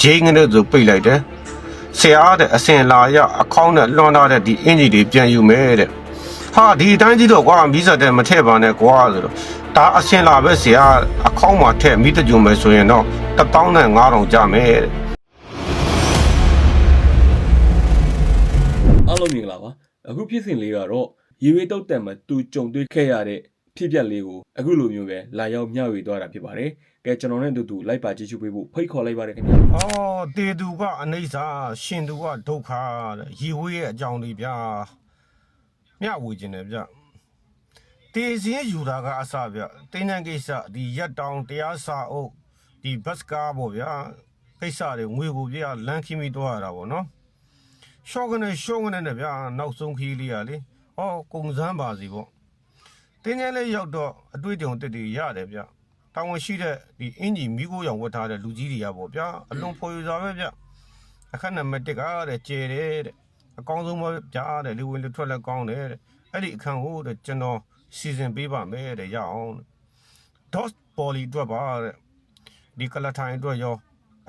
ဂျိန်းကနေဆိုပိတ်လိုက်တယ်ဆရာတဲ့အစင်လာရအခေါင်းနဲ့လွှမ်းထားတဲ့ဒီအင်ဂျီတွေပြန်ယူမယ်တဲ့ဟာဒီအတိုင်းကြီးတော့ကွာမီးစက်တဲ့မထည့်ပါနဲ့ကွာဆိုတော့ဒါအစင်လာပဲဆရာအခေါင်းမှာထည့်မိတကြုံမယ်ဆိုရင်တော့15000ကျမယ်တဲ့အားလုံးမင်္ဂလာပါအခုဖြစ်စဉ်လေးကတော့ရေဝေးတုတ်တံမှာသူကြုံတွေ့ခဲ့ရတဲ့ ဖြစ်ပျက်လေးကိုအခုလိုမျိုးပဲလာရောက်မျှဝေသွားတာဖြစ်ပါတယ်ကဲကျွန်တော်နဲ့အတူတူလိုက်ပါကြည့်ရှုပေးဖို့ဖိတ်ခေါ်လိုက်ပါတယ်ခင်ဗျာ။အော်တေသူကအနိစ္စရှင်သူကဒုက္ခတဲ့ရေဝေးရဲ့အကြောင်းလေးဗျာ။မျှဝေခြင်းတယ်ဗျ။တေစင်းယူတာကအစဗျ။တင်းနှံကိစ္စဒီရက်တောင်တရားစာအုပ်ဒီဘတ်ကားပေါ့ဗျာ။ကိစ္စတွေငွေကိုဗျာလမ်းခီမီတော့ရတာပေါ့နော်။ရှော့ကနေရှော့ကနေနဲ့ဗျာနောက်ဆုံးခီးလေးရလေ။အော်ကုံစမ်းပါစီပေါ့။ တင်းနှံလေးရောက်တော့အတွေ့အကြုံတက်တွေရတယ်ဗျ။တာဝန်ရှိတဲ့ဒီအင်ဂျီမိခိုးရောင်ဝတ်ထားတဲ့လူကြီးတွေကပေါ့ဗျာအလွန်ဖော်ရစွာပဲဗျအခက်နံပါတ်1ကတဲ့ကျဲတယ်တဲ့အကောင်းဆုံးပဲဗျာတဲ့လူဝင်လူထွက်လည်းကောင်းတယ်တဲ့အဲ့ဒီအခန်းကိုတဲ့ကျွန်တော်စီစဉ်ပေးပါမယ်တဲ့ရအောင်တဲ့ dot poly အတွက်ပါတဲ့ဒီကလထိုင်အတွက်ရော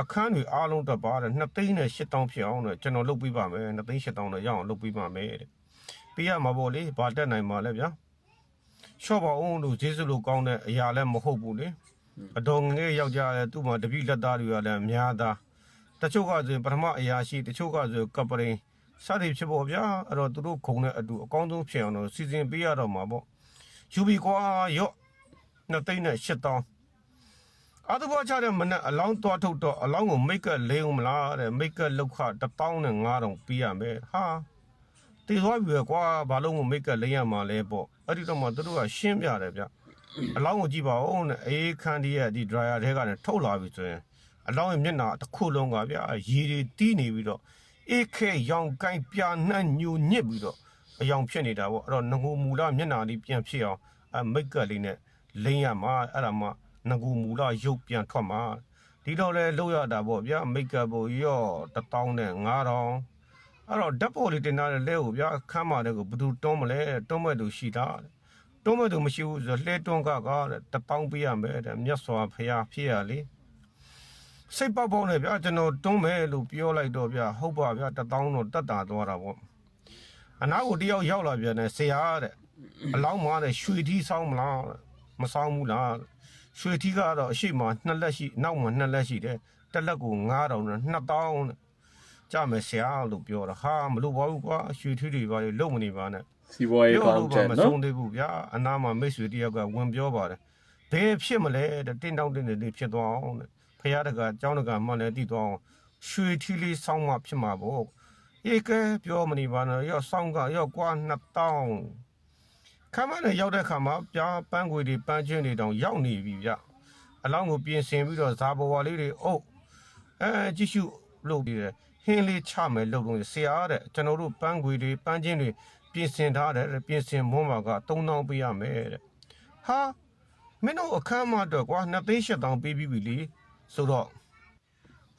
အခန်းတွေအားလုံးအတွက်ပါတဲ့2သိန်းနဲ့8000ဖြစ်အောင်တဲ့ကျွန်တော်လုပ်ပေးပါမယ်2သိန်း8000နဲ့ရအောင်လုပ်ပေးပါမယ်တဲ့ပေးရမှာပေါ့လေဘာတက်နိုင်မှာလဲဗျာ ရှော့ပါအောင်လို့ဂျေစုလိုကောင်းတဲ့အရာလည်းမဟုတ်ဘူးလေအတော်ငယ်ယောက်ျားလည်းသူ့မှာတပိလက်သားတွေကလည်းအများသားတချို့ကဆိုရင်ပထမအရာရှိတချို့ကဆိုကပရိန်စသည်ဖြစ်ပေါ်ဗျာအဲ့တော့သူတို့ခုံတဲ့အတူအကောင်းဆုံးဖြစ်အောင်တော့စီစဉ်ပေးရတော့မှာပေါ့ယူဘီကွာရော့နှစ်သိန်းနဲ့ရှစ်တောင်းအတူပါချတဲ့မနဲ့အလောင်းသွားထုတ်တော့အလောင်းကိုမိတ်ကလေးအောင်မလားတဲ့မိတ်ကလောက်ခတစ်ပေါင်းနဲ့9000ပေးရမယ်ဟာ တည်သွားပြီပဲကွာဘာလို့မမိတ်ကလိမ့်ရမှာလဲပေါ့အဲ့ဒီတော့မှသူတို့ကရှင်းပြတယ်ဗျအလောင်းကိုကြည့်ပါဦးနဲ့အေးခန်းဒီရဲ့ဒီ dryer ထဲကနေထုတ်လာပြီဆိုရင်အလောင်းရဲ့မျက်နှာတစ်ခုလုံးကဗျရေတွေတီးနေပြီးတော့အေးခဲရောင်ကိုင်းပြာနှံ့ညူညစ်ပြီးတော့အယောင်ဖြစ်နေတာပေါ့အဲ့တော့ငကိုမူလမျက်နှာလေးပြန်ဖြစ်အောင်အမိတ်ကလေးနဲ့လိမ့်ရမှာအဲ့ဒါမှငကိုမူလရုပ်ပြန်ထွက်မှာဒီတော့လဲလောက်ရတာပေါ့ဗျမိတ်ကပ်ဖို့ရော့1000နဲ့9000 အဲ့တော့ဓာတ်ပေါ်လေးတင်ထားတဲ့လဲကိုဗျာခမ်းမာတဲ့ကိုဘယ်သူတွန်းမလဲတွန်းမဲ့သူရှိတာတဲ့တွန်းမဲ့သူမရှိဘူးဆိုတော့လှဲတွန်းကကတဲ့တပေါင်းပေးရမယ်တဲ့မြတ်စွာဘုရားဖြစ်ရလေစိတ်ပေါက်ပေါက်နဲ့ဗျာကျွန်တော်တွန်းမယ်လို့ပြောလိုက်တော့ဗျာဟုတ်ပါဗျာတပေါင်းတော့တတ်တာသွားတာပေါ့အနာကိုတယောက်ရောက်လာပြန်တယ်ဆရာတဲ့အလောင်းမတဲ့ရွှေထီးဆောင်းမလားတဲ့မဆောင်းဘူးလားတဲ့ရွှေထီးကတော့အရှိမနှစ်လက်ရှိနောက်မှာနှစ်လက်ရှိတယ်တစ်လက်ကို9000နဲ့2000တဲ့ ကြမယ်ဆရာလို့ပြောတာဟာမလို့ပါဘူးကွာရွှေထွေးတွေပါလေလုံမနေပါနဲ့စီးပွားရေးကောင်းချက်နော်မဆုံးသေးဘူးဗျာအနာမှာမိတ်ဆွေတယောက်ကဝင်ပြောပါတယ်ဘယ်ဖြစ်မလဲတင်းတောင်းတင်းတွေဖြစ်သွားအောင်တဲ့ဖရာတကအကြောင်းတကမှလည်းတည်သွားအောင်ရွှေထီးလေးဆောင်းမှဖြစ်မှာပေါ့ဧကပြောမနေပါနဲ့ရော့ဆောင်းကရော့ကွာ2000ခမနဲ့ရောက်တဲ့ခါမှာပြားပန်းခွေတွေပန်းချင်းတွေတောင်ရောက်နေပြီဗျအလောင်းကိုပြင်ဆင်ပြီးတော့ဇာဘဝလေးတွေအုပ်အဲကြည့်ရှု လုပ်ပြီးတယ်ဟင်းလေးချမယ်လုပ်လို့ဆရာတဲ့ကျွန်တော်တို့ပန်းခွေတွေပန်းချင်းတွေပြင်ဆင်ထားတယ်တဲ့ပြင်ဆင်မွန်းမှာက3000ပေးရမယ်တဲ့ဟာမင်းတို့အခမ်းအမတော့ကွာ2သိန်း8000ပေးပြီးပြီလေဆိုတော့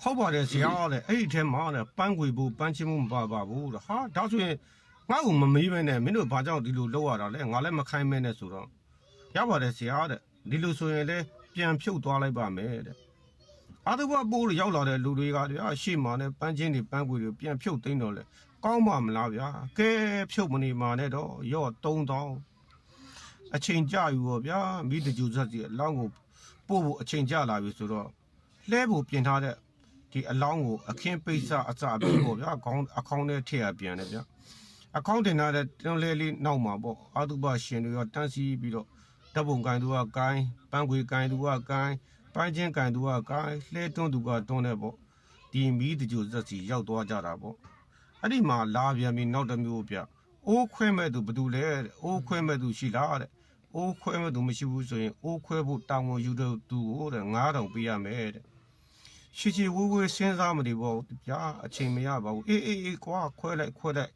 ဟုတ်ပါတယ်ဆရာတဲ့အဲ့ဒီထဲမှာတဲ့ပန်းခွေဘူးပန်းချင်းမှုမပါပါဘူးတဲ့ဟာဒါဆိုရင်ငါ့ကိုမမေးပဲနဲ့မင်းတို့ဘာကြောင့်ဒီလိုလုပ်ရတာလဲငါလည်းမခိုင်းမဲနဲ့ဆိုတော့ရပါတယ်ဆရာတဲ့ဒီလိုဆိုရင်လည်းပြန်ဖြုတ်သွားလိုက်ပါမယ်တဲ့ အာသဘပိုးရောက်လာတဲ့လူတွေကဗျာရှေ့မှာနဲ့ပန်းချင်းတွေပန်းကွေတွေပြန်ဖြုတ်သိမ်းတော့လေကောင်းပါမလားဗျာကဲဖြုတ်မနေမှာနဲ့တော့ရော့3000အချိန်ကြာယူရောဗျာမိတကြူဇက်စီအလောင်းကိုပို့ဖို့အချိန်ကြာလာပြီဆိုတော့လှဲဖို့ပြင်ထားတဲ့ဒီအလောင်းကိုအခင်းပိတ်စအစပြီးပေါ့ဗျာခေါင်းအခေါင်းထဲထည့်ရပြန်တယ်ဗျာအခေါင်းတင်ထားတဲ့တွန်းလဲလေးနောက်မှာပေါ့အာသုဘရှင်တွေရောတန်းစီပြီးတော့ဓာတ်ပုံကန်သူကကိုင်းပန်းကွေကန်သူကကိုင်း ပိုင်းချင်းကန်သူကကိုင်းလှဲတွန်းသူကတွန်းတဲ့ပေါ့ဒီမီးတကြိုဇက်စီရောက်သွားကြတာပေါ့အဲ့ဒီမှာလာပြန်ပြီးနောက်တစ်မျိုးပြအိုးခွဲမဲ့သူဘယ်သူလဲတဲ့အိုးခွဲမဲ့သူရှိလားတဲ့အိုးခွဲမဲ့သူမရှိဘူးဆိုရင်အိုးခွဲဖို့တာဝန်ယူတဲ့သူကိုတဲ့9000ပေးရမယ်တဲ့ရှိချီဝူးဝေးစဉ်းစားမနေပေါ့ဗျာအချိန်မရပါဘူးအေးအေးအေးကွာခွဲလိုက်ခွဲလိုက်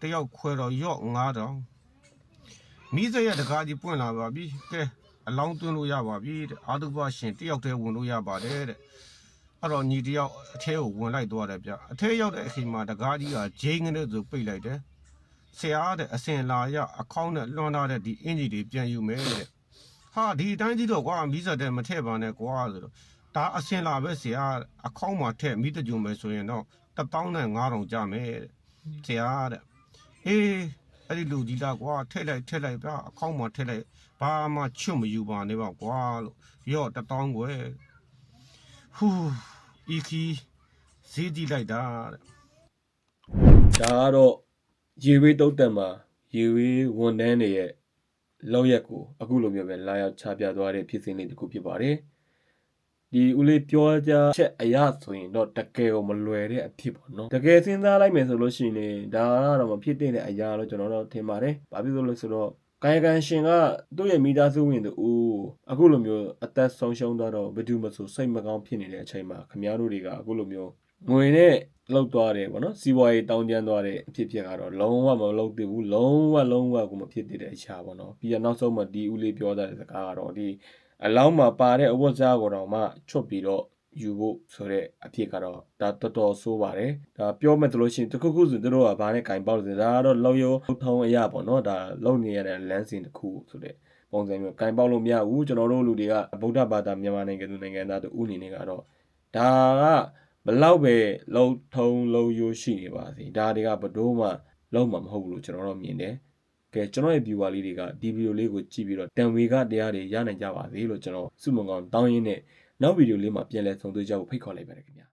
တယောက်ခွဲတော့ရော့9000မိစရတကားကြီးပွင့်လာပါပြီကဲ အလောင်းသွင်းလို့ရပါပြီတဲ့အာတုဘရှင်တယောက်တည်းဝင်လို့ရပါတယ်တဲ့အဲ့တော့ညီတယောက်အထဲကိုဝင်လိုက်သွားတယ်ဗျအထဲရောက်တဲ့အချိန်မှာတကားကြီးကဂျိန်းကနေဆိုပိတ်လိုက်တယ်ဆရာတဲ့အစင်လာရအခေါင်းနဲ့လွှမ်းထားတဲ့ဒီအင်ဂျီတွေပြန်ယူမယ်တဲ့ဟာဒီအတိုင်းကြီးတော့ကွာမီးစက်တဲ့မထည့်ပါနဲ့ကွာဆိုတော့ဒါဒါအစင်လာပဲဆရာအခေါင်းမှာထည့်မိတကြုံပဲဆိုရင်တော့15000ကျမယ်တဲ့ဆရာတဲ့အေး အဲ့ဒီလူကြီးလားကွာထည့်လိုက်ထည့်လိုက်ဗျအခေါင်းမှာထည့်လိုက်ဘာမှချွတ်မယူပါနဲ့ပါကွာလို့ရော့1000ကွယ်ဟူးဤခီဈေးကြည့်လိုက်တာတဲ့ဒါကတော့ရေဝေးတုတ်တက်မှာရေဝေးဝန်တန်းတွေရဲ့လောက်ရက်ကိုအခုလိုမျိုးပဲလာရောက်ချပြသွားတဲ့ဖြစ်စဉ်လေးတစ်ခုဖြစ်ပါတယ် ဒီဦးလေးပြောကြချက်အရာဆိုရင်တော့တကယ်ကိုမလွယ်တဲ့အဖြစ်ပေါ့နော်တကယ်စဉ်းစားလိုက်မယ်ဆိုလို့ရှိရင်ဒါကတော့မဖြစ်တဲ့အရာလို့ကျွန်တော်တို့ထင်ပါတယ်ဘာဖြစ်လို့လဲဆိုတော့ကာယကံရှင်ကသူ့ရဲ့မိသားစုဝင်သူအခုလိုမျိုးအသက်ဆုံးရှုံးသွားတော့ဘယ်သူမှဆိုစိတ်မကောင်းဖြစ်နေတဲ့အချိန်မှာခမ ्या တို့တွေကအခုလိုမျိုးငွေနဲ့လောက်သွားတယ်ပေါ့နော်စီးပွားရေးတောင်းကျမ်းသွားတဲ့အဖြစ်ဖြစ်ကတော့လုံးဝမလုပ်သင့်ဘူးလုံးဝလုံးဝကိုမဖြစ်သင့်တဲ့အရာပေါ့နော်ပြီးတော့နောက်ဆုံးမှဒီဦးလေးပြောတဲ့စကားကတော့ဒီ အလောင်းမှာပါတဲ့အဝတ်စားကိုတော့မှချွတ်ပြီးတော့ယူဖို့ဆိုတဲ့အဖြစ်ကတော့ဒါတော်တော်ဆိုးပါတယ်ဒါပြောမယ်ဆိုလို့ရှိရင်တစ်ခုခုဆိုသူတို့ကဘာနဲ့ကင်ပေါက်လို့ဒါကတော့လောက်ရောထုံးအရာပေါ့နော်ဒါလုံနေရတဲ့လမ်းစဉ်တစ်ခုဆိုတဲ့ပုံစံမျိုးကင်ပေါက်လို့မရဘူးကျွန်တော်တို့လူတွေကဗုဒ္ဓဘာသာမြန်မာနိုင်ငံသူနိုင်ငံသားတို့ဥနေနေကတော့ဒါကဘလောက်ပဲလုံထုံလုံရိုးရှိနေပါစေဒါတွေကဘလို့မှလုံးမှာမဟုတ်ဘူးလို့ကျွန်တော်တို့မြင်တယ် ကဲကျွန်တော်ရဲ့ viewer လေးတွေကဒီဗီဒီယိုလေးကိုကြည့်ပြီးတော့တန်ဝေကတရားတွေရနိုင်ကြပါစေလို့ကျွန်တော်စုမုံကောင်တောင်းရင်းနဲ့နောက်ဗီဒီယိုလေးမှာပြန်လည်ဆုံတွေ့ကြဖို့ဖိတ်ခေါ်လိုက်ပါတယ်ခင်ဗျာ